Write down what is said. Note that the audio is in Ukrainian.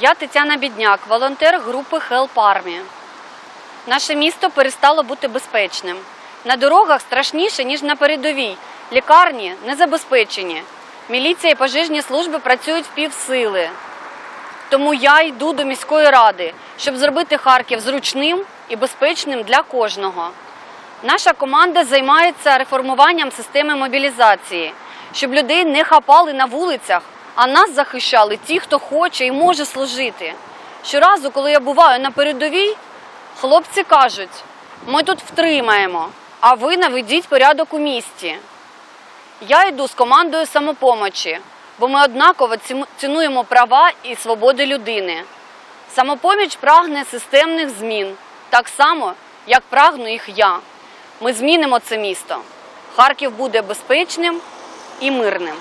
Я Тетяна Бідняк, волонтер групи Help Army. Наше місто перестало бути безпечним. На дорогах страшніше, ніж на передовій. Лікарні не забезпечені. Міліція і пожежні служби працюють в півсили. Тому я йду до міської ради, щоб зробити Харків зручним і безпечним для кожного. Наша команда займається реформуванням системи мобілізації, щоб людей не хапали на вулицях, а нас захищали ті, хто хоче і може служити. Щоразу, коли я буваю на передовій, хлопці кажуть: ми тут втримаємо, а ви наведіть порядок у місті. Я йду з командою самопомочі, бо ми однаково цінуємо права і свободи людини. Самопоміч прагне системних змін, так само, як прагну їх я. Ми змінимо це місто. Харків буде безпечним і мирним.